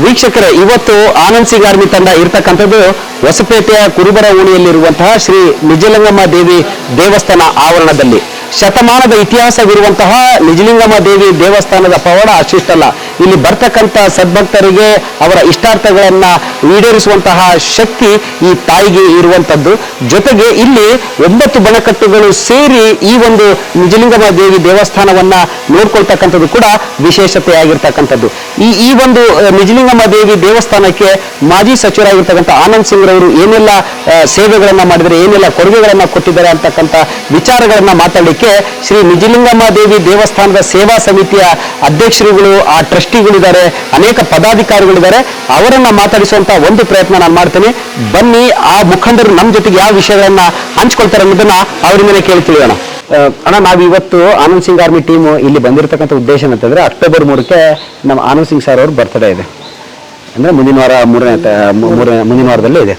ವೀಕ್ಷಕರೇ, ಇವತ್ತು ಆನಂದ್ ಸಿಗಾರ್ಮಿ ತಂಡ ಇರ್ತಕ್ಕಂಥದ್ದು ಹೊಸಪೇಟೆಯ ಕುರುಬರ ಓಣಿಯಲ್ಲಿರುವಂತಹ ಶ್ರೀ ನಿಜಲಿಂಗಮ್ಮ ದೇವಿ ದೇವಸ್ಥಾನ ಆವರಣದಲ್ಲಿ. ಶತಮಾನದ ಇತಿಹಾಸವಿರುವಂತಹ ನಿಜಲಿಂಗಮ್ಮ ದೇವಿ ದೇವಸ್ಥಾನದ ಪವಾಡ ಅಷ್ಟಿಷ್ಟಲ್ಲ. ಇಲ್ಲಿ ಬರ್ತಕ್ಕಂಥ ಸದ್ಭಕ್ತರಿಗೆ ಅವರ ಇಷ್ಟಾರ್ಥಗಳನ್ನ ಈಡೇರಿಸುವಂತಹ ಶಕ್ತಿ ಈ ತಾಯಿಗೆ ಇರುವಂತದ್ದು. ಜೊತೆಗೆ ಇಲ್ಲಿ ಒಂಬತ್ತು ಬಣಕಟ್ಟುಗಳು ಸೇರಿ ಈ ಒಂದು ನಿಜಲಿಂಗಮ್ಮ ದೇವಿ ದೇವಸ್ಥಾನವನ್ನ ನೋಡ್ಕೊಳ್ತಕ್ಕಂಥದ್ದು ಕೂಡ ವಿಶೇಷತೆಯಾಗಿರ್ತಕ್ಕಂಥದ್ದು ಈ ಈ ಒಂದು ನಿಜಲಿಂಗಮ್ಮ ದೇವಿ ದೇವಸ್ಥಾನಕ್ಕೆ ಮಾಜಿ ಸಚಿವರಾಗಿರ್ತಕ್ಕಂಥ ಆನಂದ್ ಸಿಂಗ್ ರವರು ಏನೆಲ್ಲ ಸೇವೆಗಳನ್ನ ಮಾಡಿದರೆ, ಏನೆಲ್ಲ ಕೊಡುಗೆಗಳನ್ನ ಕೊಟ್ಟಿದ್ದಾರೆ ಅಂತಕ್ಕಂಥ ವಿಚಾರಗಳನ್ನ ಮಾತಾಡಲಿಕ್ಕೆ ಶ್ರೀ ನಿಜಲಿಂಗಮ್ಮ ದೇವಿ ದೇವಸ್ಥಾನದ ಸೇವಾ ಸಮಿತಿಯ ಅಧ್ಯಕ್ಷರುಗಳು, ಆ ಟ್ರಸ್ಟಿಗಳಿದ್ದಾರೆ, ಅನೇಕ ಪದಾಧಿಕಾರಿಗಳಿದ್ದಾರೆ. ಅವರನ್ನ ಮಾತಾಡಿಸುವಂತ ಒಂದು ಪ್ರಯತ್ನ ನಾನು ಮಾಡ್ತೇನೆ. ಬನ್ನಿ ಆ ಮುಖಂಡರು ನಮ್ಮ ಜೊತೆಗೆ ಯಾವ ವಿಷಯಗಳನ್ನ ಹಂಚ್ಕೊಳ್ತಾರೆ ಅನ್ನೋದನ್ನ ಅವರಿಂದನೇ ಕೇಳಿ ತಿಳಿಯೋಣ. ಅಣ್ಣ ನಾವು ಇವತ್ತು ಆನಂದ್ ಸಿಂಗ್ ಆರ್ಮಿ ಟೀಮ್ ಇಲ್ಲಿ ಬಂದಿರತಕ್ಕಂಥ ಉದ್ದೇಶ ಏನಂತಂದ್ರೆ ಅಕ್ಟೋಬರ್ ಮೂರಕ್ಕೆ ನಮ್ಮ ಆನಂದ್ ಸಿಂಗ್ ಸರ್ ಅವ್ರ ಬರ್ತಡೇ ಇದೆ. ಅಂದ್ರೆ ಮುಂದಿನ ವಾರ ಮೂರನೇ ಮೂರನೇ ಮುಂದಿನ ವಾರದಲ್ಲೇ ಇದೆ.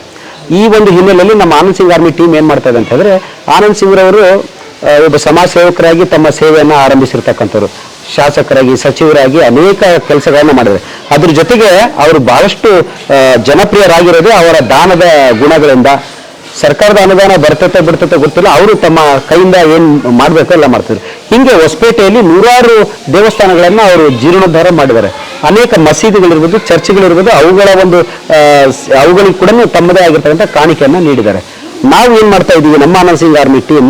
ಈ ಒಂದು ಹಿನ್ನೆಲೆಯಲ್ಲಿ ನಮ್ಮ ಆನಂದ್ ಸಿಂಗ್ ಆರ್ಮಿ ಟೀಮ್ ಏನ್ ಮಾಡ್ತಾ ಇದೆ ಅಂತಂದ್ರೆ ಆನಂದ್ ಸಿಂಗ್ ರವರು ಆ, ಒಬ್ಬ ಸಮಾಜ ಸೇವಕರಾಗಿ ತಮ್ಮ ಸೇವೆಯನ್ನು ಆರಂಭಿಸಿರ್ತಕ್ಕಂಥವ್ರು. ಶಾಸಕರಾಗಿ, ಸಚಿವರಾಗಿ ಅನೇಕ ಕೆಲಸಗಳನ್ನು ಮಾಡಿದ್ದಾರೆ. ಅದ್ರ ಜೊತೆಗೆ ಅವರು ಬಹಳಷ್ಟು ಜನಪ್ರಿಯರಾಗಿರೋದು ಅವರ ದಾನದ ಗುಣಗಳಿಂದ. ಸರ್ಕಾರದ ಅನುದಾನ ಬರ್ತತೆ, ಬಿಡ್ತತೆ ಗೊತ್ತಿಲ್ಲ. ಅವರು ತಮ್ಮ ಕೈಯಿಂದ ಏನು ಮಾಡಬೇಕೋ ಎಲ್ಲ ಮಾಡ್ತಿದ್ರು. ಹಿಂಗೆ ಹೊಸಪೇಟೆಯಲ್ಲಿ ನೂರಾರು ದೇವಸ್ಥಾನಗಳನ್ನು ಅವರು ಜೀರ್ಣೋದ್ಧಾರ ಮಾಡಿದ್ದಾರೆ. ಅನೇಕ ಮಸೀದಿಗಳಿರ್ಬೋದು, ಚರ್ಚ್ಗಳಿರ್ಬೋದು, ಅವುಗಳ ಒಂದು ಅವುಗಳಿಗೆ ಕೂಡ ತಮ್ಮದೇ ಆಗಿರ್ತಕ್ಕಂಥ ಕಾಣಿಕೆಯನ್ನ ನೀಡಿದ್ದಾರೆ. ನಾವು ಏನು ಮಾಡ್ತಾ ಇದ್ದೀವಿ ನಮ್ಮ ಆನಂದ್ ಸಿಂಗ್ ಆರ್ಮಿ ಟೀಮ್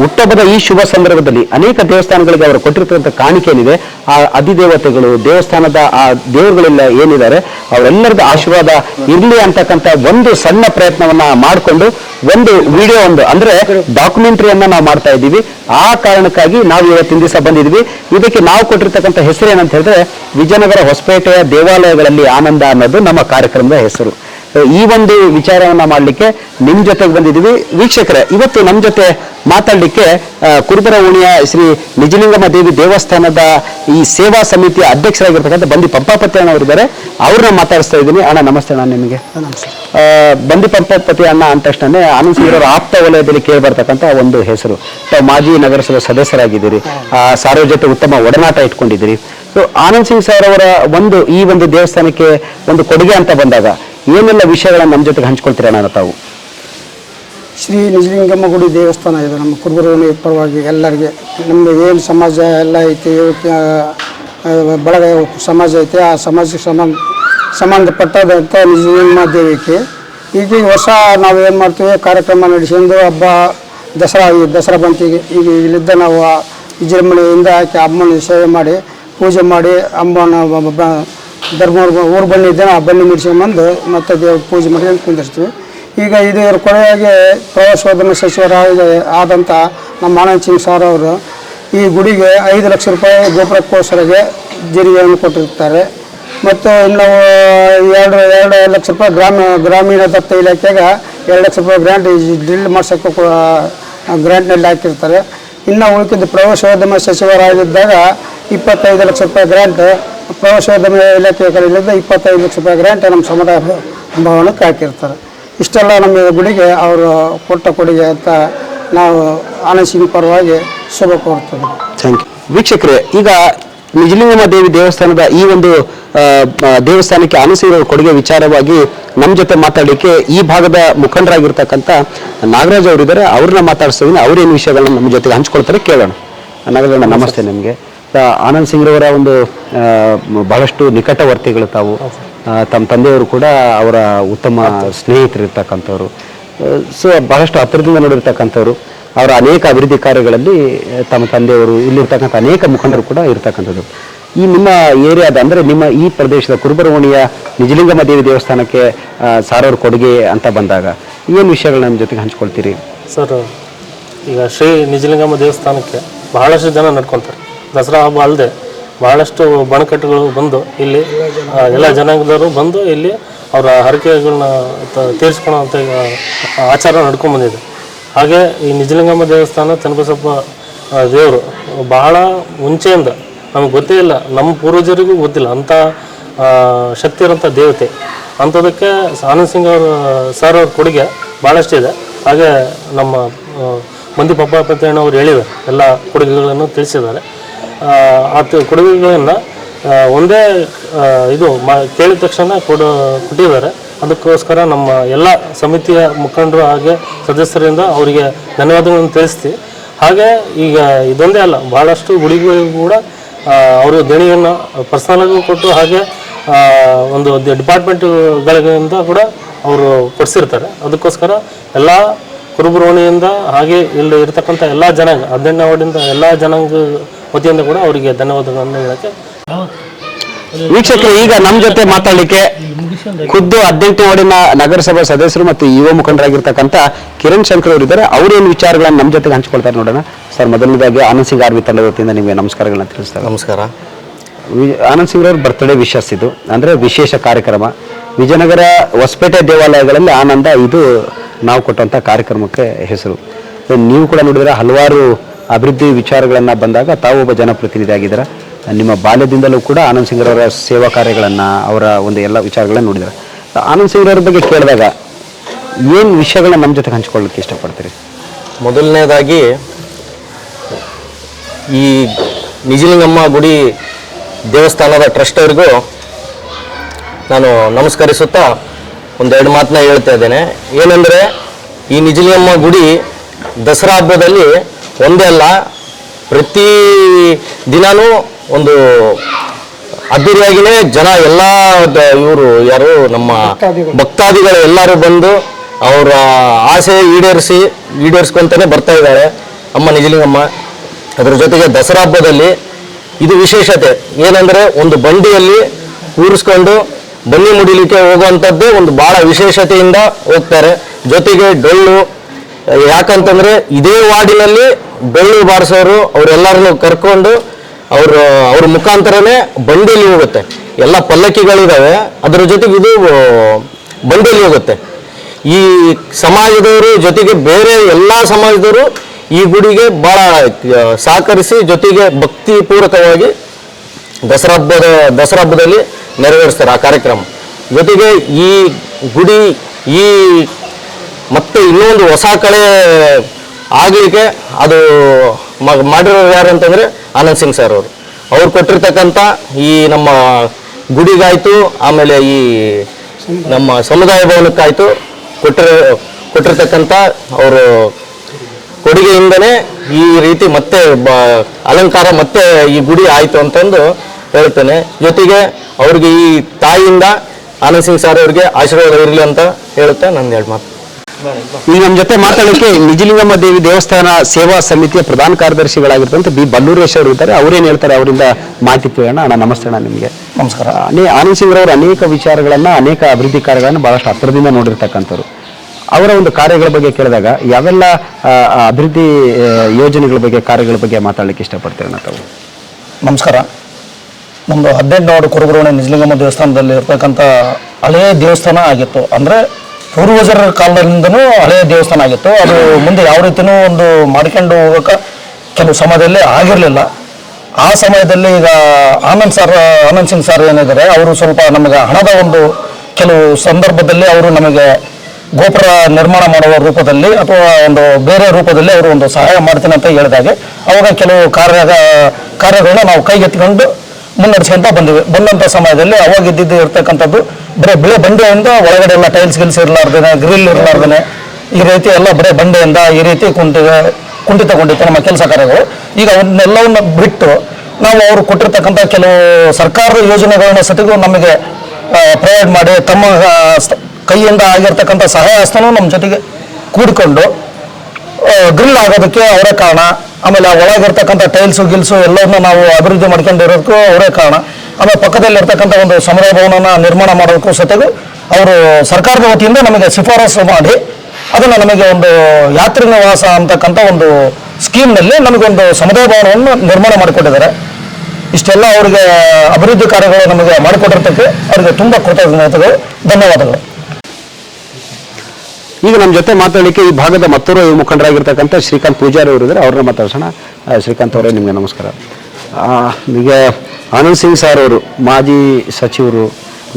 ಹುಟ್ಟಹಬ್ಬದ ಈ ಶುಭ ಸಂದರ್ಭದಲ್ಲಿ ಅನೇಕ ದೇವಸ್ಥಾನಗಳಿಗೆ ಅವರು ಕೊಟ್ಟಿರ್ತಕ್ಕಂಥ ಕಾಣಿಕೆ ಏನಿದೆ ಆ ಅಧಿದೇವತೆಗಳು, ದೇವಸ್ಥಾನದ ಆ ದೇವರುಗಳೆಲ್ಲ ಏನಿದ್ದಾರೆ ಅವರೆಲ್ಲರದ ಆಶೀರ್ವಾದ ಇರಲಿ ಅಂತಕ್ಕಂಥ ಒಂದು ಸಣ್ಣ ಪ್ರಯತ್ನವನ್ನ ಮಾಡಿಕೊಂಡು, ಒಂದು ವಿಡಿಯೋ ಒಂದು, ಅಂದ್ರೆ ಡಾಕ್ಯುಮೆಂಟರಿಯನ್ನ ನಾವು ಮಾಡ್ತಾ ಇದ್ದೀವಿ. ಆ ಕಾರಣಕ್ಕಾಗಿ ನಾವು ಇವತ್ತಿನ ದಿವಸ ಬಂದಿದ್ವಿ ಇದಕ್ಕೆ ನಾವು ಕೊಟ್ಟಿರ್ತಕ್ಕಂಥ ಹೆಸರು ಏನಂತ ಹೇಳಿದ್ರೆ, ವಿಜಯನಗರ ಹೊಸಪೇಟೆಯ ದೇವಾಲಯಗಳಲ್ಲಿ ಆನಂದ ಅನ್ನೋದು ನಮ್ಮ ಕಾರ್ಯಕ್ರಮದ ಹೆಸರು. ಈ ಒಂದು ವಿಚಾರವನ್ನ ಮಾಡಲಿಕ್ಕೆ ನಿಮ್ ಜೊತೆಗೆ ಬಂದಿದ್ದೀವಿ ವೀಕ್ಷಕರೇ ಇವತ್ತು ನಮ್ಮ ಜೊತೆ ಮಾತಾಡಲಿಕ್ಕೆ ಕುರುಬರ ಓಣಿಯ ಶ್ರೀ ನಿಜಲಿಂಗಮ್ಮ ದೇವಿ ದೇವಸ್ಥಾನದ ಈ ಸೇವಾ ಸಮಿತಿಯ ಅಧ್ಯಕ್ಷರಾಗಿರ್ತಕ್ಕಂಥ ಬಂದಿ ಪಂಪಾಪತಿ ಅಣ್ಣ ಅವರಿದ್ದಾರೆ ಅವ್ರನ್ನ ಮಾತಾಡಿಸ್ತಾ ಇದ್ದೀನಿ. ಅಣ್ಣ ನಮಸ್ತೆ ಅಣ್ಣ ನಿಮಗೆ. ಬಂದಿ ಪಂಪಾಪತಿ ಅಣ್ಣ ಅಂದ ತಕ್ಷಣ ಆನಂದ್ ಸಿಂಗ್ ಅವರ ಆಪ್ತ ವಲಯದಲ್ಲಿ ಕೇಳಿ ಬರ್ತಕ್ಕಂಥ ಒಂದು ಹೆಸರು. ತಾವು ಮಾಜಿ ನಗರಸಭೆ ಸದಸ್ಯರಾಗಿದ್ದೀರಿ. ಆ, ಸಾರ್ವಜನಿಕ ಜೊತೆ ಉತ್ತಮ ಒಡನಾಟ ಇಟ್ಕೊಂಡಿದ್ದೀರಿ. ಸೊ ಆನಂದ್ ಸಿಂಗ್ ಸರ್ ಅವರ ಒಂದು ಈ ಒಂದು ದೇವಸ್ಥಾನಕ್ಕೆ ಒಂದು ಕೊಡುಗೆ ಅಂತ ಬಂದಾಗ ಏನೆಲ್ಲ ವಿಷಯಗಳನ್ನು ನಮ್ಮ ಜೊತೆಗೆ ಹಂಚ್ಕೊಳ್ತೀರಾ ಅಣ್ಣ ತಾವು? ಶ್ರೀ ನಿಜಲಿಂಗಮ್ಮ ಗುಡಿ ದೇವಸ್ಥಾನ ಇದೆ, ನಮ್ಮ ಕುರುಬರವಣಿ ಪರವಾಗಿ ಎಲ್ಲರಿಗೆ. ನಮ್ಮದು ಏನು ಸಮಾಜ ಎಲ್ಲ ಐತಿ ಬಳಗ ಸಮಾಜ ಐತಿ, ಆ ಸಮಾಜಕ್ಕೆ ಸಂಬಂಧ ಸಂಬಂಧಪಟ್ಟದಂಥ ನಿಜಲಿಂಗಮ್ಮ ದೇವಿಗೆ ಈಗ ಹೊಸ ನಾವು ಏನು ಮಾಡ್ತೀವಿ, ಕಾರ್ಯಕ್ರಮ ನಡೆಸಿಂದು ಹಬ್ಬ, ದಸರಾ, ಈ ದಸರಾ ಬಂತಿಗೆ, ಈಗ ಇಲ್ಲಿದ್ದ ನಾವು ವಿಜೃಂಭಣೆಯಿಂದ ಆಕೆ ಅಮ್ಮನ ಸೇವೆ ಮಾಡಿ, ಪೂಜೆ ಮಾಡಿ, ಅಮ್ಮನ ಧರ್ಮ ಊರು ಬನ್ನಿ ಇದ್ದೇನೆ ಆ ಬನ್ನಿ ಮುಡಿಸ್ಕೊಂಬಂದು ಮತ್ತೆ ದೇವ್ರ ಪೂಜೆ ಮಾಡ್ಕೊಂಡು ಕುಂದಿರ್ತೀವಿ ಈಗ ಇದು ಕೊನೆಯಾಗಿ ಪ್ರವಾಸೋದ್ಯಮ ಸಚಿವರಾಗಿ ಆದಂಥ ನಮ್ಮ ಆನಂದ್ ಸಿಂಗ್ ಸರ್ ಅವರು ಈ ಗುಡಿಗೆ ಐದು ಲಕ್ಷ ರೂಪಾಯಿ ಗೋಪುರಕ್ಕೋಸ್ಕರಗೆ ಜರಿಗೆಯನ್ನು ಕೊಟ್ಟಿರ್ತಾರೆ. ಮತ್ತು ಇನ್ನು ಎರಡು ಎರಡು ಲಕ್ಷ ರೂಪಾಯಿ ಗ್ರಾಮ, ಗ್ರಾಮೀಣ ದತ್ತ ಇಲಾಖೆಗೆ ಎರಡು ಲಕ್ಷ ರೂಪಾಯಿ ಗ್ರ್ಯಾಂಟ್ ಡ್ರಿಲ್ ಮಾಡ್ಸೋಕ್ಕೆ ಗ್ರ್ಯಾಂಟ್ನಲ್ಲಿ ಹಾಕಿರ್ತಾರೆ. ಇನ್ನು ಉಳಿಕಿದ್ದು ಪ್ರವಾಸೋದ್ಯಮ ಸಚಿವರಾಗಿದ್ದಾಗ ಇಪ್ಪತ್ತೈದು ಲಕ್ಷ ರೂಪಾಯಿ ಗ್ರ್ಯಾಂಟ್ ಪ್ರವಾಸೋದ್ಯಮ ಇಲಾಖೆ ಕಡೆಯಿಂದ ಇಪ್ಪತ್ತೈದು ಲಕ್ಷ ರೂಪಾಯಿ ಗ್ರ್ಯಾಂಟ್ ನಮ್ಮ ಸಮುದಾಯ ಭವನಕ್ಕೆ ಹಾಕಿರ್ತಾರೆ. ಇಷ್ಟೆಲ್ಲ ನಮ್ಮ ಗುಡಿಗೆ ಅವರು ಕೊಟ್ಟ ಕೊಡುಗೆ ಅಂತ ನಾವು ಆನಸಿನ ಸಿಂಗ್ ಪರವಾಗಿ ಶುಭ ಕೋರ್ತೇವೆ. ಥ್ಯಾಂಕ್ ಯು ವೀಕ್ಷಕರೇ ಈಗ ನಿಜಲಿಂಗಮ್ಮ ದೇವಿ ದೇವಸ್ಥಾನದ ಈ ಒಂದು ದೇವಸ್ಥಾನಕ್ಕೆ ಆನಸಿನ ಕೊಡುಗೆ ವಿಚಾರವಾಗಿ ನಮ್ಮ ಜೊತೆ ಮಾತಾಡಲಿಕ್ಕೆ ಈ ಭಾಗದ ಮುಖಂಡರಾಗಿರ್ತಕ್ಕಂಥ ನಾಗರಾಜ್ ಅವರಿದ್ದಾರೆ. ಅವ್ರನ್ನ ಮಾತಾಡಿಸ್ತೀನಿ ಅವ್ರೇನು ವಿಷಯಗಳನ್ನ ನಮ್ಮ ಜೊತೆಗೆ ಹಂಚ್ಕೊಳ್ತಾರೆ ಕೇಳೋಣ. ನಾಗರಾಜಣ್ಣ ನಮಸ್ತೆ ನಿಮಗೆ. ಆನಂದ್ ಸಿಂಗ್ರವರ ಒಂದು ಬಹಳಷ್ಟು ನಿಕಟವರ್ತಿಗಳು ತಾವು. ತಮ್ಮ ತಂದೆಯವರು ಕೂಡ ಅವರ ಉತ್ತಮ ಸ್ನೇಹಿತರಿರ್ತಕ್ಕಂಥವ್ರು. ಸೊ ಬಹಳಷ್ಟು ಹತ್ತಿರದಿಂದ ನೋಡಿರ್ತಕ್ಕಂಥವ್ರು. ಅವರ ಅನೇಕ ಅಭಿವೃದ್ಧಿ ಕಾರ್ಯಗಳಲ್ಲಿ ತಮ್ಮ ತಂದೆಯವರು ಇಲ್ಲಿರ್ತಕ್ಕಂಥ ಅನೇಕ ಮುಖಂಡರು ಕೂಡ ಇರ್ತಕ್ಕಂಥದ್ದು. ಈ ನಿಮ್ಮ ಏರಿಯಾದ ಅಂದರೆ ನಿಮ್ಮ ಈ ಪ್ರದೇಶದ ಕುರುಬರವಣಿಯ ನಿಜಲಿಂಗಮ್ಮ ದೇವಿ ದೇವಸ್ಥಾನಕ್ಕೆ ಸಾರೋರ ಕೊಡುಗೆ ಅಂತ ಬಂದಾಗ ಏನು ವಿಷಯಗಳು ನಮ್ಮ ಜೊತೆಗೆ ಹಂಚ್ಕೊಳ್ತೀರಿ? ಸರ್ ಈಗ ಶ್ರೀ ನಿಜಲಿಂಗಮ್ಮ ದೇವಸ್ಥಾನಕ್ಕೆ ಬಹಳಷ್ಟು ಜನ ನಡ್ಕೊತಾರೆ. ದಸರಾ ಹಬ್ಬ ಅಲ್ಲದೆ ಬಹಳಷ್ಟು ಬಣಕಟ್ಟುಗಳು ಬಂದು ಇಲ್ಲಿ ಎಲ್ಲ ಜನಾಂಗದವರು ಬಂದು ಇಲ್ಲಿ ಅವರ ಹರಕೆಗಳನ್ನ ತೀರಿಸ್ಕೊಳ್ಳೋಂಥ ಆಚಾರ ನಡ್ಕೊಂಡು ಬಂದಿದೆ. ಹಾಗೆ ಈ ನಿಜಲಿಂಗಮ್ಮ ದೇವಸ್ಥಾನ ಚನ್ನಬಸಪ್ಪ ಆ, ದೇವರು ಬಹಳ ಮುಂಚೆಯಿಂದ ನಮಗೆ ಗೊತ್ತೇ ಇಲ್ಲ ನಮ್ಮ ಪೂರ್ವಜರಿಗೂ ಗೊತ್ತಿಲ್ಲ ಅಂಥ ಶಕ್ತಿ ಇರೋಂಥ ದೇವತೆ. ಅಂಥದಕ್ಕೆ ಆನಂದ್ ಸಿಂಗ್ ಅವರು ಸರ್ ಅವ್ರ ಕೊಡುಗೆ ಭಾಳಷ್ಟು ಇದೆ. ಹಾಗೆ ನಮ್ಮ ಮಂದಿ ಪಪ್ಪ ಅವರು ಹೇಳಿದ್ದಾರೆ ಎಲ್ಲ ಕೊಡುಗೆಗಳನ್ನು ತಿಳಿಸಿದ್ದಾರೆ. ಆ, ಆ ತಿ- ಕೊಡುಗೆಗಳನ್ನು ಒಂದೇ ಇದು ಮಾ ಕೇಳಿದ ತಕ್ಷಣ ಕೊಡು ಕೊಟ್ಟಿದ್ದಾರೆ. ಅದಕ್ಕೋಸ್ಕರ ನಮ್ಮ ಎಲ್ಲ ಸಮಿತಿಯ ಮುಖಂಡರು ಹಾಗೆ ಸದಸ್ಯರಿಂದ ಅವರಿಗೆ ಧನ್ಯವಾದಗಳನ್ನು ತಿಳಿಸ್ತೀವಿ. ಹಾಗೆ ಈಗ ಇದೊಂದೇ ಅಲ್ಲ ಬಹಳಷ್ಟು ಗುಡಿಗಳಿಗೂ ಕೂಡ ಅವರು ದೇಣಿಗೆಯನ್ನು ಪರ್ಸನಲಾಗೂ ಕೊಟ್ಟು ಹಾಗೆ ಒಂದು ಡಿಪಾರ್ಟ್ಮೆಂಟ್ಗಳಿಂದ ಕೂಡ ಅವರು ಕೊಡಿಸಿರ್ತಾರೆ. ಅದಕ್ಕೋಸ್ಕರ ಎಲ್ಲ ಕುರುಬುರೋಣಿಯಿಂದ ಹಾಗೆ ಇಲ್ಲಿ ಇರತಕ್ಕಂಥ ಎಲ್ಲ ಜನಾಂಗ ಹದಿನೆಂಟನೇ ವಾರ್ಡಿಂದ ಎಲ್ಲ ಜನಾಂಗ ವತಿಯಿಂದ ಕೂಡ ಅವರಿಗೆ ಧನ್ಯವಾದಗಳನ್ನು ಹೇಳಕ್ಕೆ ವೀಕ್ಷಕರು ಈಗ ನಮ್ಮ ಜೊತೆ ಮಾತಾಡಲಿಕ್ಕೆ ಖುದ್ದು ಹದಿನೆಂಟನೇ ವಾರ್ಡಿನ ನಗರಸಭಾ ಸದಸ್ಯರು ಮತ್ತು ಯುವ ಮುಖಂಡರಾಗಿರ್ತಕ್ಕಂಥ ಕಿರಣ್ ಶಂಕರ್ ಅವರು ಇದ್ದಾರೆ ಅವರೇನು ವಿಚಾರಗಳನ್ನು ನಮ್ಮ ಜೊತೆಗೆ ಹಂಚಿಕೊಳ್ತಾರೆ ನೋಡೋಣ. ಸರ್ ಮೊದಲನೇದಾಗಿ ಆನಂದ್ ಸಿಂಗ್ ಆರ್ವಿ ತಂಡದ ವತಿಯಿಂದ ನಿಮಗೆ ನಮಸ್ಕಾರಗಳನ್ನ ತಿಳಿಸ್ತಾರೆ. ನಮಸ್ಕಾರ. ಆನಂದ್ ಸಿಂಗ್ ಅವ್ರ ಬರ್ತ್ಡೇ ವಿಶಸ್ ಇದು. ಅಂದರೆ ವಿಶೇಷ ಕಾರ್ಯಕ್ರಮ. ವಿಜಯನಗರ ಹೊಸಪೇಟೆ ದೇವಾಲಯಗಳಲ್ಲಿ ಆನಂದ ಇದು ನಾವು ಕೊಟ್ಟಂಥ ಕಾರ್ಯಕ್ರಮಕ್ಕೆ ಹೆಸರು. ನೀವು ಕೂಡ ನೋಡಿದರೆ ಹಲವಾರು ಅಭಿವೃದ್ಧಿ ವಿಚಾರಗಳನ್ನು ಬಂದಾಗ ತಾವು ಒಬ್ಬ ಜನಪ್ರತಿನಿಧಿ ಆಗಿದ್ದಾರೆ? ನಿಮ್ಮ ಬಾಲ್ಯದಿಂದಲೂ ಕೂಡ ಆನಂದ್ ಸಿಂಗ್ ಅವರ ಸೇವಾ ಕಾರ್ಯಗಳನ್ನು ಅವರ ಒಂದು ಎಲ್ಲ ವಿಚಾರಗಳನ್ನು ನೋಡಿದ್ದಾರೆ? ಆನಂದ್ ಅವರ ಬಗ್ಗೆ ಕೇಳಿದಾಗ ಏನು ವಿಷಯಗಳನ್ನ ನಮ್ಮ ಜೊತೆ ಹಂಚ್ಕೊಳ್ಳೋಕ್ಕೆ ಇಷ್ಟಪಡ್ತೀರಿ? ಮೊದಲನೇದಾಗಿ ಈ ನಿಜಲಿಂಗಮ್ಮ ಗುಡಿ ದೇವಸ್ಥಾನದ ಟ್ರಸ್ಟ್ ಅವ್ರಿಗೂ ನಾನು ನಮಸ್ಕರಿಸುತ್ತಾ ಒಂದೆರಡು ಮಾತನ್ನ ಹೇಳ್ತಾ ಇದ್ದೇನೆ. ಏನಂದರೆ ಈ ನಿಜಲಿಂಗಮ್ಮ ಗುಡಿ ದಸರಾ ಹಬ್ಬದಲ್ಲಿ ಒಂದೇ ಅಲ್ಲ ಪ್ರತಿ ದಿನಾನೂ ಒಂದು ಅದ್ದೂರಿಯಾಗಿನೇ ಜನ ಎಲ್ಲ ಇವರು ಯಾರು ನಮ್ಮ ಭಕ್ತಾದಿಗಳು ಎಲ್ಲರೂ ಬಂದು ಅವರ ಆಸೆ ಈಡೇರಿಸಿ ಈಡೇರಿಸ್ಕೊಂತಾನೆ ಬರ್ತಾ ಇದ್ದಾರೆ. ಅಮ್ಮ ನಿಜಲಿಂಗಮ್ಮ ಅದ್ರ ಜೊತೆಗೆ ದಸರಾ ಹಬ್ಬದಲ್ಲಿ ಇದು ವಿಶೇಷತೆ. ಏನಂದ್ರೆ ಒಂದು ಬಂಡಿಯಲ್ಲಿ ಕೂರಿಸ್ಕೊಂಡು ಬನ್ನಿ ಮುಡಿಲಿಕ್ಕೆ ಹೋಗುವಂಥದ್ದೇ ಒಂದು ಬಹಳ ವಿಶೇಷತೆಯಿಂದ ಹೋಗ್ತಾರೆ. ಜೊತೆಗೆ ಡೊಳ್ಳು ಯಾಕಂತಂದ್ರೆ ಇದೇ ವಾರ್ಡಿನಲ್ಲಿ ಡೊಳ್ಳು ಬಾರಿಸೋರು ಅವರೆಲ್ಲರನ್ನು ಕರ್ಕೊಂಡು ಅವರು ಅವ್ರ ಮುಖಾಂತರನೇ ಬಂಡಿಯಲ್ಲಿ ಹೋಗುತ್ತೆ. ಎಲ್ಲ ಪಲ್ಲಕ್ಕಿಗಳಿದ್ದಾವೆ ಅದರ ಜೊತೆಗೆ ಇದು ಬಂಡಿಯಲ್ಲಿ ಹೋಗುತ್ತೆ. ಈ ಸಮಾಜದವರು ಜೊತೆಗೆ ಬೇರೆ ಎಲ್ಲ ಸಮಾಜದವರು ಈ ಗುಡಿಗೆ ಆ, ಸಹಕರಿಸಿ ಜೊತೆಗೆ ಭಕ್ತಿಪೂರ್ವಕವಾಗಿ ದಸರಾ ಹಬ್ಬದ ದಸರಾ ಹಬ್ಬದಲ್ಲಿ ನೆರವೇರಿಸ್ತಾರೆ ಆ ಕಾರ್ಯಕ್ರಮ. ಜೊತೆಗೆ ಈ ಗುಡಿ ಈ ಮತ್ತೆ ಇನ್ನೊಂದು ಹೊಸ ಕಳೆ ಆಗಲಿಕ್ಕೆ ಅದು ಮಾಡಿರೋರು ಯಾರು ಅಂತಂದ್ರೆ ಆನಂದ್ ಸಿಂಗ್ ಸರ್ ಅವರು. ಅವ್ರು ಕೊಟ್ಟಿರ್ತಕ್ಕಂಥ ಈ ನಮ್ಮ ಗುಡಿಗಾಯಿತು, ಆಮೇಲೆ ಈ ನಮ್ಮ ಸಮುದಾಯ ಭವನಕ್ಕಾಯ್ತು ಕೊಟ್ಟಿರೋ, ಕೊಟ್ಟಿರ್ತಕ್ಕಂಥ ಅವರು ಕೊಡುಗೆಯಿಂದನೇ ಈ ರೀತಿ ಮತ್ತೆ ಬ, ಅಲಂಕಾರ ಮತ್ತೆ ಈ ಗುಡಿ ಆಯ್ತು ಅಂತಂದು ಹೇಳ್ತೇನೆ. ಜೊತೆಗೆ ಅವ್ರಿಗೆ ಈ ತಾಯಿಯಿಂದ ಆನಂದ್ ಸಿಂಗ್ ಸರ್ ಅವ್ರಿಗೆ ಆಶೀರ್ವಾದ ಇರಲಿ ಅಂತ ಹೇಳುತ್ತೆ ನಂದು ಎರಡು ಮಾತು. ಈಗ ನಮ್ಮ ಜೊತೆ ಮಾತಾಡಲಿಕ್ಕೆ ನಿಜಲಿಂಗಮ್ಮ ದೇವಿ ದೇವಸ್ಥಾನ ಸೇವಾ ಸಮಿತಿಯ ಪ್ರಧಾನ ಕಾರ್ಯದರ್ಶಿಗಳಾಗಿರ್ತಂತ ಬಿ ಬಲ್ಲೂರೇಶ್ ಅವರು ಇದ್ದಾರೆ. ಅವ್ರೇನು ಹೇಳ್ತಾರೆ ಅವರಿಂದ ಮಾಹಿತಿ ಕೇಳೋಣ. ಅಣ್ಣ ನಮಸ್ತೆ ಅಣ್ಣ ನಿಮಗೆ. ನಮಸ್ಕಾರ. ಅನೇ ಆನಂದ್ ಸಿಂಗ್ ಅವರು ಅನೇಕ ವಿಚಾರಗಳನ್ನ ಅನೇಕ ಅಭಿವೃದ್ಧಿ ಕಾರ್ಯಗಳನ್ನು ಬಹಳಷ್ಟು ಹತ್ತಿರದಿಂದ ನೋಡಿರ್ತಕ್ಕಂಥವ್ರು. ಅವರ ಒಂದು ಕಾರ್ಯಗಳ ಬಗ್ಗೆ ಕೇಳಿದಾಗ ಯಾವೆಲ್ಲ ಅಭಿವೃದ್ಧಿ ಯೋಜನೆಗಳ ಬಗ್ಗೆ ಕಾರ್ಯಗಳ ಬಗ್ಗೆ ಮಾತಾಡ್ಲಿಕ್ಕೆ ಇಷ್ಟಪಡ್ತೇವೆ ತಾವು? ನಮಸ್ಕಾರ. ನಮ್ಮದು ಹದಿನೆಂಟು ನಾಡು ಕುರುಗುರುವಣೆ ನಿಜಲಿಂಗಮ್ಮ ದೇವಸ್ಥಾನದಲ್ಲಿ ಇರ್ತಕ್ಕಂಥ ಹಳೆಯ ದೇವಸ್ಥಾನ ಆಗಿತ್ತು. ಅಂದರೆ ಪೂರ್ವಜರ ಕಾಲದಿಂದನೂ ಹಳೆಯ ದೇವಸ್ಥಾನ ಆಗಿತ್ತು. ಅದು ಮುಂದೆ ಯಾವ ರೀತಿನೂ ಒಂದು ಮಾಡ್ಕೊಂಡು ಹೋಗಕ ಕೆಲವು ಸಮಯದಲ್ಲಿ ಆಗಿರಲಿಲ್ಲ. ಆ ಸಮಯದಲ್ಲಿ ಈಗ ಆನಂದ್ ಸರ್, ಆನಂದ್ ಸಿಂಗ್ ಸರ್ ಏನಿದ್ದಾರೆ, ಅವರು ಸ್ವಲ್ಪ ನಮಗೆ ಹಣದ ಒಂದು ಕೆಲವು ಸಂದರ್ಭದಲ್ಲಿ ಅವರು ನಮಗೆ ಗೋಪುರ ನಿರ್ಮಾಣ ಮಾಡುವ ರೂಪದಲ್ಲಿ ಅಥವಾ ಒಂದು ಬೇರೆ ರೂಪದಲ್ಲಿ ಅವರು ಒಂದು ಸಹಾಯ ಮಾಡ್ತೀನಿ ಅಂತ ಹೇಳಿದಾಗೆ, ಅವಾಗ ಕೆಲವು ಕಾರ್ಯ ಕಾರ್ಯಗಳನ್ನ ನಾವು ಕೈಗೆತ್ತಿಕೊಂಡು ಮುನ್ನಡೆಸ್ಕೊಂತ ಬಂದಿವೆ. ಬಂದಂಥ ಸಮಯದಲ್ಲಿ ಅವಾಗ ಇದ್ದಿದ್ದು ಇರ್ತಕ್ಕಂಥದ್ದು, ಬರೀ ಬಿಳೆ ಬಂಡೆಯಿಂದ ಒಳಗಡೆ ಎಲ್ಲ ಟೈಲ್ಸ್ ಗಿಲ್ಸ್ ಇರಲಾರ್ದೇನೆ ಗ್ರಿಲ್ ಇರಲಾರ್ದೇನೆ, ಈ ರೀತಿ ಎಲ್ಲ ಬರೀ ಬಂಡೆಯಿಂದ ಈ ರೀತಿ ಕುಂಟಿ ಕುಂಠಿತಗೊಂಡಿತ್ತು ನಮ್ಮ ಕೆಲಸ ಕಾರ್ಯಗಳು. ಈಗ ಅವನ್ನೆಲ್ಲವನ್ನ ಬಿಟ್ಟು ನಾವು ಅವರು ಕೊಟ್ಟಿರ್ತಕ್ಕಂಥ ಕೆಲವು ಸರ್ಕಾರದ ಯೋಜನೆಗಳನ್ನ ಸತಿಗೂ ನಮಗೆ ಪ್ರೊವೈಡ್ ಮಾಡಿ ತಮ್ಮ ಕೈಯಿಂದ ಆಗಿರ್ತಕ್ಕಂಥ ಸಹಾಯ ಹಸ್ತನೂ ನಮ್ಮ ಜೊತೆಗೆ ಕೂಡಿಕೊಂಡು ಗ್ರಿಲ್ ಆಗೋದಕ್ಕೆ ಅವರೇ ಕಾರಣ. ಆಮೇಲೆ ಆ ಒಳಗೆ ಇರ್ತಕ್ಕಂಥ ಟೈಲ್ಸು ಗಿಲ್ಸು ಎಲ್ಲವನ್ನ ನಾವು ಅಭಿವೃದ್ಧಿ ಮಾಡ್ಕೊಂಡಿರೋದಕ್ಕೂ ಅವರೇ ಕಾರಣ. ಆಮೇಲೆ ಪಕ್ಕದಲ್ಲಿರ್ತಕ್ಕಂಥ ಒಂದು ಸಮುದಾಯ ಭವನನ ನಿರ್ಮಾಣ ಮಾಡೋದಕ್ಕೂ ಸತೆಗೂ ಅವರು ಸರ್ಕಾರದ ವತಿಯಿಂದ ನಮಗೆ ಶಿಫಾರಸು ಮಾಡಿ ಅದನ್ನು ನಮಗೆ ಒಂದು ಯಾತ್ರಿ ನಿವಾಸ ಅಂತಕ್ಕಂಥ ಒಂದು ಸ್ಕೀಮ್ನಲ್ಲಿ ನಮಗೊಂದು ಸಮುದಾಯ ಭವನವನ್ನು ನಿರ್ಮಾಣ ಮಾಡಿಕೊಟ್ಟಿದ್ದಾರೆ. ಇಷ್ಟೆಲ್ಲ ಅವರಿಗೆ ಅಭಿವೃದ್ಧಿ ಕಾರ್ಯಗಳು ನಮಗೆ ಮಾಡಿಕೊಟ್ಟಿರ್ತಕ್ಕೆ ಅವರಿಗೆ ತುಂಬ ಕೃತಜ್ಞತೆಗಳು. ಧನ್ಯವಾದಗಳು. ಈಗ ನಮ್ಮ ಜೊತೆ ಮಾತಾಡಲಿಕ್ಕೆ ಈ ಭಾಗದ ಮತ್ತೋರ್ವ ಯುವ ಮುಖಂಡರಾಗಿರ್ತಕ್ಕಂಥ ಶ್ರೀಕಾಂತ್ ಪೂಜಾರಿ ಅವರು ಇದ್ದಾರೆ ಅವ್ರನ್ನ ಮಾತಾಡ್ಸೋಣ. ಶ್ರೀಕಾಂತ್ ಅವರೇ ನಿಮಗೆ ನಮಸ್ಕಾರ. ಈಗ ಆನಂದ್ ಸಿಂಗ್ ಸರ್ ಅವರು, ಮಾಜಿ ಸಚಿವರು,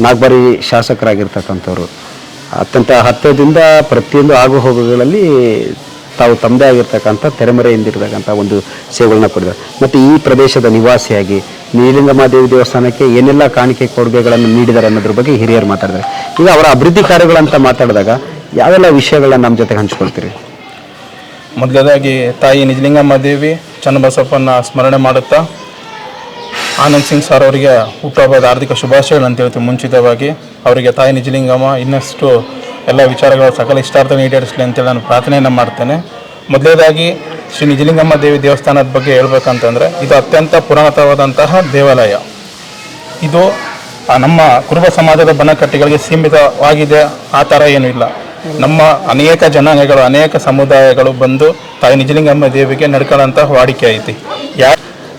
ನಾಗ್ಬರಿ ಶಾಸಕರಾಗಿರ್ತಕ್ಕಂಥವ್ರು. ಅತ್ಯಂತ ಹತ್ತಿರದಿಂದ ಪ್ರತಿಯೊಂದು ಆಗು ಹೋಗುಗಳಲ್ಲಿ ತಾವು ತಮ್ಮದೇ ಆಗಿರ್ತಕ್ಕಂಥ ತೆರೆಮರೆಯಿಂದಿರ್ತಕ್ಕಂಥ ಒಂದು ಸೇವೆಗಳನ್ನ ಕೊಡಿದ್ದಾರೆ ಮತ್ತು ಈ ಪ್ರದೇಶದ ನಿವಾಸಿಯಾಗಿ ನೀಲಿಂಗಮಾದೇವಿ ದೇವಸ್ಥಾನಕ್ಕೆ ಏನೆಲ್ಲ ಕಾಣಿಕೆ ಕೊಡುಗೆಗಳನ್ನು ನೀಡಿದ್ದಾರೆ ಅನ್ನೋದ್ರ ಬಗ್ಗೆ ಹಿರಿಯರು ಮಾತಾಡಿದ್ದಾರೆ. ಈಗ ಅವರ ಅಭಿವೃದ್ಧಿ ಕಾರ್ಯಗಳಂತ ಮಾತಾಡಿದಾಗ ಯಾವೆಲ್ಲ ವಿಷಯಗಳನ್ನ ನಮ್ಮ ಜೊತೆ ಹಂಚ್ಕೊಳ್ತೀರಿ? ಮೊದಲದಾಗಿ ತಾಯಿ ನಿಜಲಿಂಗಮ್ಮ ದೇವಿ ಚನ್ನಬಸಪ್ಪನ ಸ್ಮರಣೆ ಮಾಡುತ್ತಾ, ಆನಂದ್ ಸಿಂಗ್ ಸರ್ ಅವರಿಗೆ ಹುಟ್ಟುಹಬ್ಬದ ಆರ್ಥಿಕ ಶುಭಾಶಯಗಳು ಅಂತ ಹೇಳ್ತೀವಿ ಮುಂಚಿತವಾಗಿ ಅವರಿಗೆ ತಾಯಿ ನಿಜಲಿಂಗಮ್ಮ ಇನ್ನಷ್ಟು ಎಲ್ಲ ವಿಚಾರಗಳ ಸಕಲ ಇಷ್ಟಾರ್ಥ ಈಡೇರಿಸಲಿ ಅಂತೇಳಿ ನಾನು ಪ್ರಾರ್ಥನೆಯನ್ನು ಮಾಡ್ತೇನೆ. ಮೊದಲನೇದಾಗಿ ಶ್ರೀ ನಿಜಲಿಂಗಮ್ಮ ದೇವಿ ದೇವಸ್ಥಾನದ ಬಗ್ಗೆ ಹೇಳ್ಬೇಕಂತಂದರೆ, ಇದು ಅತ್ಯಂತ ಪುರಾತನವಾದಂತಹ ದೇವಾಲಯ. ಇದು ನಮ್ಮ ಕುರುಬ ಸಮಾಜದ ಬನಕಟ್ಟಿಗಳಿಗೆ ಸೀಮಿತವಾಗಿದೆ, ಆ ಥರ ಏನೂ ಇಲ್ಲ. ನಮ್ಮ ಅನೇಕ ಜನಾಂಗಗಳು ಅನೇಕ ಸಮುದಾಯಗಳು ಬಂದು ತಾಯಿ ನಿಜಲಿಂಗಮ್ಮ ದೇವಿಗೆ ನಡ್ಕೊಳ್ಳೋಂಥ ವಾಡಿಕೆ ಐತಿ. ಯಾ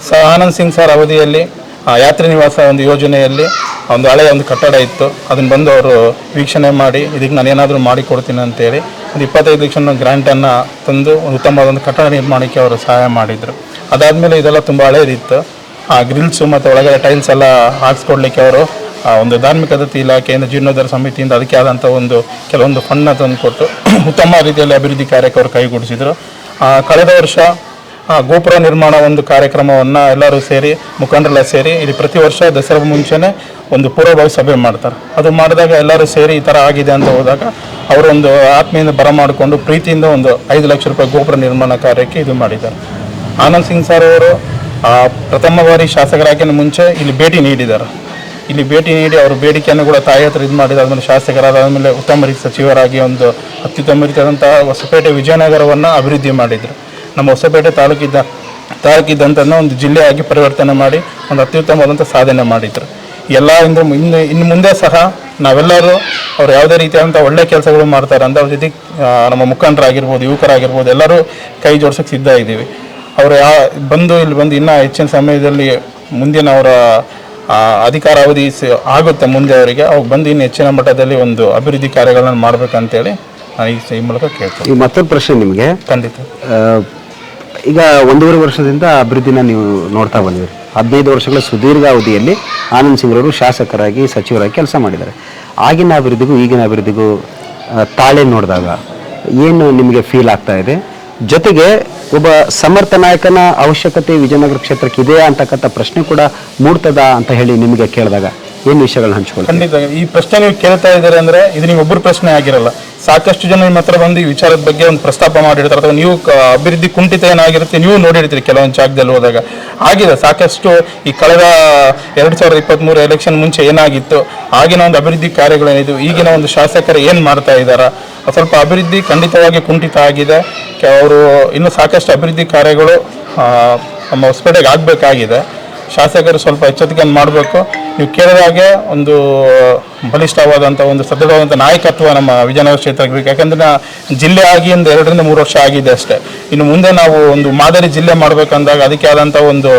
ಸ ಆನಂದ್ ಸಿಂಗ್ ಸರ್ ಅವಧಿಯಲ್ಲಿ ಆ, ಯಾತ್ರಿ ನಿವಾಸ ಒಂದು ಯೋಜನೆಯಲ್ಲಿ ಒಂದು ಹಳೆಯ ಒಂದು ಕಟ್ಟಡ ಇತ್ತು. ಅದನ್ನು ಬಂದು ಅವರು ವೀಕ್ಷಣೆ ಮಾಡಿ ಇದಕ್ಕೆ ನಾನು ಏನಾದರೂ ಮಾಡಿ ಕೊಡ್ತೀನಿ ಅಂತೇಳಿ ಒಂದು ಇಪ್ಪತ್ತೈದು ಲಕ್ಷ ಗ್ರ್ಯಾಂಟನ್ನು ತಂದು ಉತ್ತಮವಾದ ಒಂದು ಕಟ್ಟಡ ನಿರ್ಮಾಣಕ್ಕೆ ಅವರು ಸಹಾಯ ಮಾಡಿದರು. ಅದಾದಮೇಲೆ ಇದೆಲ್ಲ ತುಂಬ ಹಳೇದಿತ್ತು. ಆ ಗ್ರಿಲ್ಸು ಮತ್ತು ಒಳಗಡೆ ಟೈಲ್ಸ್ ಎಲ್ಲ ಹಾಕ್ಸ್ಕೊಡ್ಲಿಕ್ಕೆ ಅವರು ಆ, ಒಂದು ಧಾರ್ಮಿಕ ದತ್ತಿ ಇಲಾಖೆಯಿಂದ ಜೀರ್ಣೋದ್ಧಾರ ಸಮಿತಿಯಿಂದ ಅದಕ್ಕೆ ಆದಂಥ ಒಂದು ಕೆಲವೊಂದು ಫಂಡ್ನ ತಂದು ಕೊಟ್ಟು ಉತ್ತಮ ರೀತಿಯಲ್ಲಿ ಅಭಿವೃದ್ಧಿ ಕಾರ್ಯಕ್ಕೆ ಅವರು ಕೈಗೂಡಿಸಿದರು. ಕಳೆದ ವರ್ಷ ಗೋಪುರ ನಿರ್ಮಾಣ ಒಂದು ಕಾರ್ಯಕ್ರಮವನ್ನು ಎಲ್ಲರೂ ಸೇರಿ ಮುಖಂಡರೆಲ್ಲ ಸೇರಿ ಇಲ್ಲಿ ಪ್ರತಿ ವರ್ಷ ದಸರಾ ಮುಂಚೆನೇ ಒಂದು ಪೂರ್ವಭಾವಿ ಸಭೆ ಮಾಡ್ತಾರೆ. ಅದು ಮಾಡಿದಾಗ ಎಲ್ಲರೂ ಸೇರಿ ಈ ಥರ ಆಗಿದೆ ಅಂತ ಹೋದಾಗ ಅವರೊಂದು ಬರ ಬರಮಾಡಿಕೊಂಡು ಪ್ರೀತಿಯಿಂದ ಒಂದು ಐದು ಲಕ್ಷ ರೂಪಾಯಿ ಗೋಪುರ ನಿರ್ಮಾಣ ಕಾರ್ಯಕ್ಕೆ ಇದು ಮಾಡಿದ್ದಾರೆ. ಆನಂದ್ ಸಿಂಗ್ ಸರ್ ಅವರು ಪ್ರಥಮ ಬಾರಿ ಶಾಸಕರಾಗಿನ ಮುಂಚೆ ಇಲ್ಲಿ ಭೇಟಿ ನೀಡಿದ್ದಾರೆ. ಇಲ್ಲಿ ಭೇಟಿ ನೀಡಿ ಅವರು ಬೇಡಿಕೆಯನ್ನು ಕೂಡ ತಾಯಿ ಹತ್ರ ಇದು ಮಾಡಿದ, ಆದಮೇಲೆ ಶಾಸಕರಾದಾದಮೇಲೆ ಉತ್ತಮ ರೀತಿ ಸಚಿವರಾಗಿ ಒಂದು ಅತ್ಯುತ್ತಮ ರೀತಿಯಾದಂತಹ ಹೊಸಪೇಟೆ ವಿಜಯನಗರವನ್ನು ಅಭಿವೃದ್ಧಿ ಮಾಡಿದರು. ನಮ್ಮ ಹೊಸಪೇಟೆ ತಾಲೂಕಿದ್ದ ತಾಲೂಕಿದ್ದಂಥನ್ನ ಒಂದು ಜಿಲ್ಲೆಯಾಗಿ ಪರಿವರ್ತನೆ ಮಾಡಿ, ಒಂದು ಅತ್ಯುತ್ತಮವಾದಂಥ ಸಾಧನೆ ಮಾಡಿದರು. ಎಲ್ಲ ಇನ್ನು ಇನ್ನು ಮುಂದೆ ಸಹ ನಾವೆಲ್ಲರೂ ಅವ್ರು ಯಾವುದೇ ರೀತಿಯಾದಂಥ ಒಳ್ಳೆ ಕೆಲಸಗಳು ಮಾಡ್ತಾರೆ ಅಂತ ಅವ್ರ ಜೊತೆ ನಮ್ಮ ಮುಖಂಡರಾಗಿರ್ಬೋದು, ಯುವಕರಾಗಿರ್ಬೋದು, ಎಲ್ಲರೂ ಕೈ ಜೋಡ್ಸೋಕ್ಕೆ ಸಿದ್ಧ ಇದ್ದೀವಿ ಅವರು ಯಾ, ಬಂದು ಇಲ್ಲಿ ಬಂದು ಇನ್ನೂ ಹೆಚ್ಚಿನ ಸಮಯದಲ್ಲಿ ಮುಂದಿನ ಅವರ ಅಧಿಕಾರಾವಧಿ ಸ- ಆಗುತ್ತೆ ಮುಂದೆ ಅವರಿಗೆ ಅವ್ರು ಬಂದು ಇನ್ನು ಹೆಚ್ಚಿನ ಮಟ್ಟದಲ್ಲಿ ಒಂದು ಅಭಿವೃದ್ಧಿ ಕಾರ್ಯಗಳನ್ನು ಮಾಡ್ಬೇಕಂತೇಳಿ ನಾನು ಈ ಈ ಮೂಲಕ ಕೇಳ್ತೀನಿ. ಈಗ ಮತ್ತೊಂದು ಪ್ರಶ್ನೆ ನಿಮಗೆ. ಖಂಡಿತ. ಈಗ ಒಂದೂವರೆ ವರ್ಷದಿಂದ ಅಭಿವೃದ್ಧಿನ ನೀವು ನೋಡ್ತಾ ಬಂದಿರಿ ಹದಿನೈದು ವರ್ಷಗಳ ಸುದೀರ್ಘ ಅವಧಿಯಲ್ಲಿ ಆನಂದ್ ಸಿಂಗ್ರವರು ಶಾಸಕರಾಗಿ ಸಚಿವರಾಗಿ ಕೆಲಸ ಮಾಡಿದ್ದಾರೆ. ಆಗಿನ ಅಭಿವೃದ್ಧಿಗೂ ಈಗಿನ ಅಭಿವೃದ್ಧಿಗೂ ತಾಳೆ ನೋಡಿದಾಗ ಏನು ನಿಮಗೆ ಫೀಲ್ ಆಗ್ತಾ ಇದೆ? ಜೊತೆಗೆ ಒಬ್ಬ ಸಮರ್ಥ ನಾಯಕನ ಅವಶ್ಯಕತೆ ವಿಜಯನಗರ ಕ್ಷೇತ್ರಕ್ಕೆ ಇದೆಯಾ ಅಂತಕ್ಕಂಥ ಪ್ರಶ್ನೆ ಕೂಡ ಮೂಡ್ತದ ಅಂತ ಹೇಳಿ ನಿಮಗೆ ಕೇಳಿದಾಗ. ಏನು ವಿಷಯಗಳನ್ನ ಹಂಚ್ಕೊಳ್ಳಿ ಖಂಡಿತ. ಈ ಪ್ರಶ್ನೆ ನೀವು ಕೇಳ್ತಾ ಇದ್ದೀರಾ ಅಂದ್ರೆ ಇದು ನೀವು ಒಬ್ಬರು ಪ್ರಶ್ನೆ ಆಗಿರಲ್ಲ. ಸಾಕಷ್ಟು ಜನ ನಿಮ್ಮ ಹತ್ರ ಬಂದು ಈ ವಿಚಾರದ ಬಗ್ಗೆ ಒಂದು ಪ್ರಸ್ತಾಪ ಮಾಡಿರ್ತಾರೆ. ಅಥವಾ ನೀವು ಅಭಿವೃದ್ಧಿ ಕುಂಠಿತ ಏನಾಗಿರುತ್ತೆ ನೀವು ನೋಡಿರ್ತೀರಿ ಕೆಲವೊಂದು ಜಾಗದಲ್ಲಿ ಹೋದಾಗ. ಆಗಿದೆ, ಸಾಕಷ್ಟು ಈ ಕಳೆದ ಎರಡು ಸಾವಿರದ ಇಪ್ಪತ್ತ್ಮೂರು ಎಲೆಕ್ಷನ್ ಮುಂಚೆ ಏನಾಗಿತ್ತು, ಆಗಿನ ಒಂದು ಅಭಿವೃದ್ಧಿ ಕಾರ್ಯಗಳೇನಿದು ಈಗಿನ ಒಂದು ಶಾಸಕರು ಏನು ಮಾಡ್ತಾ ಇದ್ದಾರೆ? ಸ್ವಲ್ಪ ಅಭಿವೃದ್ಧಿ ಖಂಡಿತವಾಗಿ ಕುಂಠಿತ ಆಗಿದೆ. ಅವರು ಇನ್ನೂ ಸಾಕಷ್ಟು ಅಭಿವೃದ್ಧಿ ಕಾರ್ಯಗಳು ನಮ್ಮ ಹೊಸಪೇಟೆಗೆ ಆಗಬೇಕಾಗಿದೆ. ಶಾಸಕರು ಸ್ವಲ್ಪ ಎಚ್ಚರಿಕೆಯನ್ನು ಮಾಡಬೇಕು. ನೀವು ಕೇಳಿದಾಗೆ ಒಂದು ಬಲಿಷ್ಠವಾದಂಥ ಒಂದು ಸದೃಢವಾದಂಥ ನಾಯಕತ್ವ ನಮ್ಮ ವಿಜಯನಗರ ಕ್ಷೇತ್ರಕ್ಕೆ ಬೇಕು ಯಾಕಂದ್ರೆ ಜಿಲ್ಲೆ ಆಗಿ ಒಂದು ಎರಡರಿಂದ ಮೂರು ವರ್ಷ ಆಗಿದೆ ಅಷ್ಟೇ. ಇನ್ನು ಮುಂದೆ ನಾವು ಒಂದು ಮಾದರಿ ಜಿಲ್ಲೆ ಮಾಡಬೇಕಂದಾಗ ಅದಕ್ಕೆ ಆದಂಥ ಒಂದು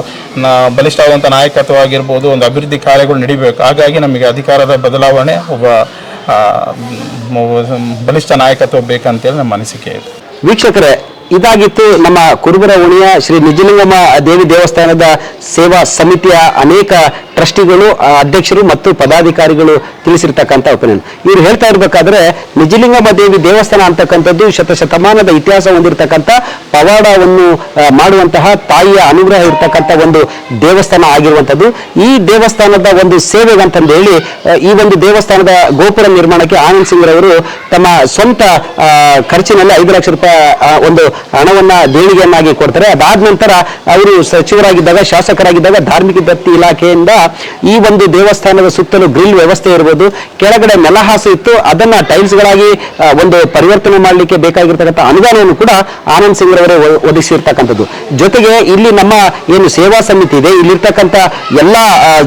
ಬಲಿಷ್ಠವಾದಂಥ ನಾಯಕತ್ವ ಆಗಿರ್ಬೋದು, ಒಂದು ಅಭಿವೃದ್ಧಿ ಕಾರ್ಯಗಳು ನಡಿಬೇಕು. ಹಾಗಾಗಿ ನಮಗೆ ಅಧಿಕಾರದ ಬದಲಾವಣೆ ಒಬ್ಬ ಬಲಿಷ್ಠ ನಾಯಕತ್ವ ಬೇಕಂತೇಳಿ ನಮ್ಮ ಅನಿಸಿಕೆ ಇದೆ. ವೀಕ್ಷಕರೇ ಇದಾಗಿತ್ತು ನಮ್ಮ ಕುರುಬರ ಉಣಿಯ ಶ್ರೀ ನಿಜಲಿಂಗಮ್ಮ ದೇವಿ ದೇವಸ್ಥಾನದ ಸೇವಾ ಸಮಿತಿಯ ಅನೇಕ ಟ್ರಸ್ಟಿಗಳು ಅಧ್ಯಕ್ಷರು ಮತ್ತು ಪದಾಧಿಕಾರಿಗಳು ತಿಳಿಸಿರ್ತಕ್ಕಂಥ ಒಪಿನಿಯನ್. ಇವ್ರು ಹೇಳ್ತಾ ಇರಬೇಕಾದ್ರೆ, ನಿಜಲಿಂಗಮ್ಮ ದೇವಿ ದೇವಸ್ಥಾನ ಅಂತಕ್ಕಂಥದ್ದು ಶತಶತಮಾನದ ಇತಿಹಾಸ ಹೊಂದಿರತಕ್ಕಂಥ ಪವಾಡವನ್ನು ಮಾಡುವಂತಹ ತಾಯಿಯ ಅನುಗ್ರಹ ಇರತಕ್ಕಂಥ ಒಂದು ದೇವಸ್ಥಾನ ಆಗಿರುವಂಥದ್ದು. ಈ ದೇವಸ್ಥಾನದ ಒಂದು ಸೇವೆಗಂತಂದು ಹೇಳಿ ಈ ಒಂದು ದೇವಸ್ಥಾನದ ಗೋಪುರ ನಿರ್ಮಾಣಕ್ಕೆ ಆನಂದ್ ಸಿಂಗ್ ರವರು ತಮ್ಮ ಸ್ವಂತ ಖರ್ಚಿನಲ್ಲಿ ಐದು ಲಕ್ಷ ರೂಪಾಯಿ ಒಂದು ಹಣವನ್ನ ದೇಣಿಗೆಯನ್ನಾಗಿ ಕೊಡ್ತಾರೆ. ಅದಾದ ನಂತರ ಅವರು ಸಚಿವರಾಗಿದ್ದಾಗ, ಶಾಸಕರಾಗಿದ್ದಾಗ, ಧಾರ್ಮಿಕ ದತ್ತಿ ಇಲಾಖೆಯಿಂದ ಈ ಒಂದು ದೇವಸ್ಥಾನದ ಸುತ್ತಲೂ ಗ್ರಿಲ್ ವ್ಯವಸ್ಥೆ ಇರ್ಬೋದು. ಕೆಳಗಡೆ ನೆಲಹಾಸು ಇತ್ತು. ಅದನ್ನ ಟೈಲ್ಸ್ಗಳಾಗಿ ಗಳಾಗಿ ಒಂದು ಪರಿವರ್ತನೆ ಮಾಡಲಿಕ್ಕೆ ಬೇಕಾಗಿರ್ತಕ್ಕಂಥ ಅನುದಾನವನ್ನು ಕೂಡ ಆನಂದ್ ಸಿಂಗ್ ರವರೇ ಒದಗಿಸಿರ್ತಕ್ಕಂಥದ್ದು. ಜೊತೆಗೆ ಇಲ್ಲಿ ನಮ್ಮ ಏನು ಸೇವಾ ಸಮಿತಿ ಇದೆ. ಇಲ್ಲಿರ್ತಕ್ಕಂಥ ಎಲ್ಲ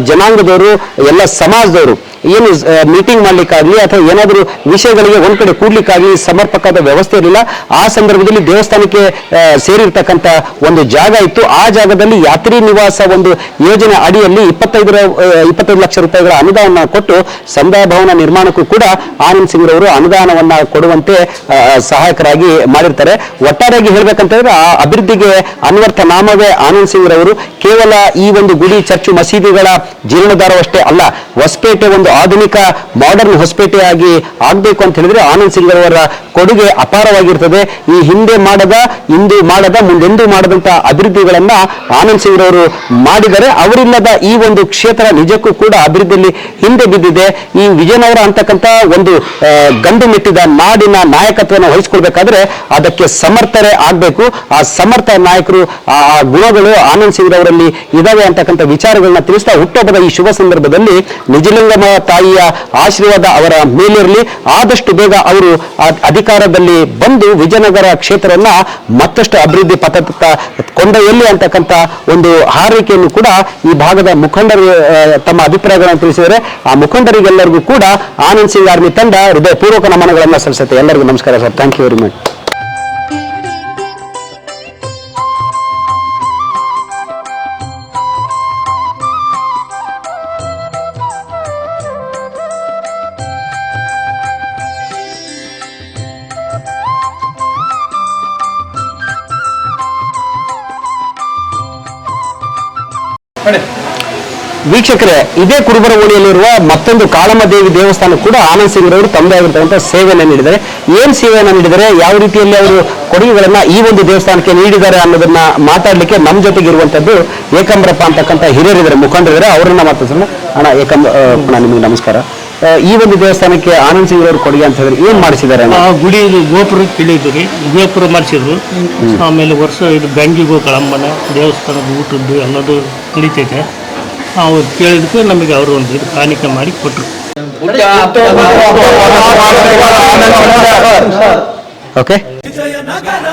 ಜನಾಂಗದವರು, ಎಲ್ಲ ಸಮಾಜದವರು ಏನು ಮೀಟಿಂಗ್ ಮಾಡ್ಲಿಕ್ಕಾಗ್ಲಿ ಅಥವಾ ಏನಾದರೂ ವಿಷಯಗಳಿಗೆ ಒಂದ್ ಕಡೆ ಕೂಡ್ಲಿಕ್ಕಾಗಲಿ ಸಮರ್ಪಕವಾದ ವ್ಯವಸ್ಥೆ ಇರಲಿಲ್ಲ. ಆ ಸಂದರ್ಭದಲ್ಲಿ ದೇವಸ್ಥಾನಕ್ಕೆ ಸೇರಿರ್ತಕ್ಕಂಥ ಒಂದು ಜಾಗ ಇತ್ತು. ಆ ಜಾಗದಲ್ಲಿ ಯಾತ್ರಿ ನಿವಾಸ ಒಂದು ಯೋಜನೆ ಅಡಿಯಲ್ಲಿ ಇಪ್ಪತ್ತೈದರ ಇಪ್ಪತ್ತೈದು ಲಕ್ಷ ರೂಪಾಯಿಗಳ ಅನುದಾನ ಕೊಟ್ಟು ಸಮುದಾಯ ಭವನ ನಿರ್ಮಾಣಕ್ಕೂ ಕೂಡ ಆನಂದ್ ಸಿಂಗ್ ರವರು ಅನುದಾನವನ್ನ ಕೊಡುವಂತೆ ಸಹಾಯಕರಾಗಿ ಮಾಡಿರ್ತಾರೆ. ಒಟ್ಟಾರೆಯಾಗಿ ಹೇಳ್ಬೇಕಂತಂದ್ರೆ ಆ ಅಭಿವೃದ್ಧಿಗೆ ಅನ್ವರ್ಥ ನಾಮವೇ ಆನಂದ್ ಸಿಂಗ್ ರವರು ಕೇವಲ ಈ ಒಂದು ಗುಡಿ, ಚರ್ಚು ಮಸೀದಿಗಳ ಜೀರ್ಣೋದ್ಧಾರವಷ್ಟೇ ಅಲ್ಲ, ಹೊಸಪೇಟೆ ಒಂದು ಆಧುನಿಕ ಮಾಡರ್ನ್ ಹೊಸಪೇಟೆಯಾಗಿ ಆಗಬೇಕು ಅಂತ ಹೇಳಿದ್ರೆ ಆನಂದ್ ಸಿಂಗ್ ಅವರ ಕೊಡುಗೆ ಅಪಾರವಾಗಿರ್ತದೆ. ಈ ಹಿಂದೆ ಮಾಡದ, ಇಂದು ಮಾಡದ, ಮುಂದೆಂದೂ ಮಾಡದಂತ ಅಭಿವೃದ್ಧಿಗಳನ್ನ ಆನಂದ್ ಸಿಂಗ್ ಅವರು ಮಾಡಿದರೆ ಅವರಿಲ್ಲದ ಈ ಒಂದು ಕ್ಷೇತ್ರ ನಿಜಕ್ಕೂ ಕೂಡ ಅಭಿವೃದ್ಧಿಯಲ್ಲಿ ಹಿಂದೆ ಬಿದ್ದಿದೆ. ಈ ವಿಜಯನಗರ ಅಂತಕ್ಕಂಥ ಒಂದು ಗಂಡು ಮೆಟ್ಟಿದ ನಾಡಿನ ನಾಯಕತ್ವವನ್ನು ವಹಿಸಿಕೊಳ್ಬೇಕಾದ್ರೆ ಅದಕ್ಕೆ ಸಮರ್ಥರೇ ಆಗಬೇಕು. ಆ ಸಮರ್ಥ ನಾಯಕರು ಆ ಗುಣಗಳು ಆನಂದ್ ಸಿಂಗ್ ಅವರಲ್ಲಿ ಇದಾವೆ ಅಂತಕ್ಕಂಥ ವಿಚಾರಗಳನ್ನ ತಿಳಿಸ್ತಾ ಹುಟ್ಟುಹಬ್ಬದ ಈ ಶುಭ ಸಂದರ್ಭದಲ್ಲಿ ನಿಜಲಿಂಗಮ್ಮ ತಾಯಿಯ ಆಶೀರ್ವಾದ ಅವರ ಮೇಲಿರಲಿ. ಆದಷ್ಟು ಬೇಗ ಅವರು ಅಧಿಕಾರದಲ್ಲಿ ಬಂದು ವಿಜಯನಗರ ಕ್ಷೇತ್ರವನ್ನ ಮತ್ತಷ್ಟು ಅಭಿವೃದ್ಧಿ ಪಥದತ್ತ ಕೊಂಡೊಯ್ಯಲಿ ಅಂತಕ್ಕಂಥ ಒಂದು ಹಾರೈಕೆಯನ್ನು ಕೂಡ ಈ ಭಾಗದ ಮುಖಂಡರು ತಮ್ಮ ಅಭಿಪ್ರಾಯಗಳನ್ನು ತಿಳಿಸಿದರೆ ಆ ಮುಖಂಡರಿಗೆಲ್ಲರಿಗೂ ಕೂಡ ಆನಂದ್ ಸಿಂಗ್ ಆರ್ಮಿ ತಂಡ ಹೃದಯಪೂರ್ವಕ ನಮನಗಳನ್ನು ಸಲ್ಲಿಸುತ್ತೆ. ಎಲ್ಲರಿಗೂ ನಮಸ್ಕಾರ sir. Thank you very much ವೀಕ್ಷಕರೇ ಇದೇ ಕುರುಬರ ಓಣಿಯಲ್ಲಿರುವ ಮತ್ತೊಂದು ಕಾಳಮ್ಮ ದೇವಿ ದೇವಸ್ಥಾನ ಕೂಡ ಆನಂದ್ ಸಿಂಗ್ ರವರು ತಮ್ಮದೇ ಆಗಿರ್ತಕ್ಕಂಥ ಸೇವೆಯನ್ನು ನೀಡಿದ್ದಾರೆ. ಏನ್ ಸೇವೆಯನ್ನು ನೀಡಿದರೆ ಯಾವ ರೀತಿಯಲ್ಲಿ ಅವರು ಕೊಡುಗೆಗಳನ್ನ ಈ ಒಂದು ದೇವಸ್ಥಾನಕ್ಕೆ ನೀಡಿದ್ದಾರೆ ಅನ್ನೋದನ್ನ ಮಾತಾಡ್ಲಿಕ್ಕೆ ನಮ್ಮ ಜೊತೆಗೆ ಇರುವಂತದ್ದು ಏಕಂಬ್ರಪ್ಪ ಅಂತಕ್ಕಂಥ ಹಿರಿಯರಿದ್ದಾರೆ ಮುಖಂಡರಿದ್ದಾರೆ. ಅವರನ್ನ ಮಾತಾಡ್ಸೋಣ. ಅಣ್ಣ ಏಕಂಬ ಆ, ಅಣ್ಣ ನಿಮಗೆ ನಮಸ್ಕಾರ. ಈ ಒಂದು ದೇವಸ್ಥಾನಕ್ಕೆ ಆನಂದ್ ಸಿಂಗ್ ಅವರು ಕೊಡುಗೆ ಅಂತ ಹೇಳಿದ್ರೆ ಏನ್ ಮಾಡಿಸಿದ್ದಾರೆ ಗುಡಿ ಗೋಪುರ ತಿಳಿದ್ರಿ ಗೋಪುರ ಮಾಡಿಸಿದ್ರು. ಆಮೇಲೆ ವರ್ಷ ಇದು ಬ್ಯಾಂಕಿಗೆ ಕಳಂಬನ ದೇವಸ್ಥಾನದ ಊಟದ್ದು ಎಲ್ಲದು ನಡೀತೈತೆ. ನಾವು ಕೇಳಿದಕ್ಕೆ ನಮಗೆ ಅವರು ಒಂದು ಇದು ಕಾಣಿಕೆ ಮಾಡಿ ಕೊಟ್ಟರು ಓಕೆ ವಿಜಯನಗರ.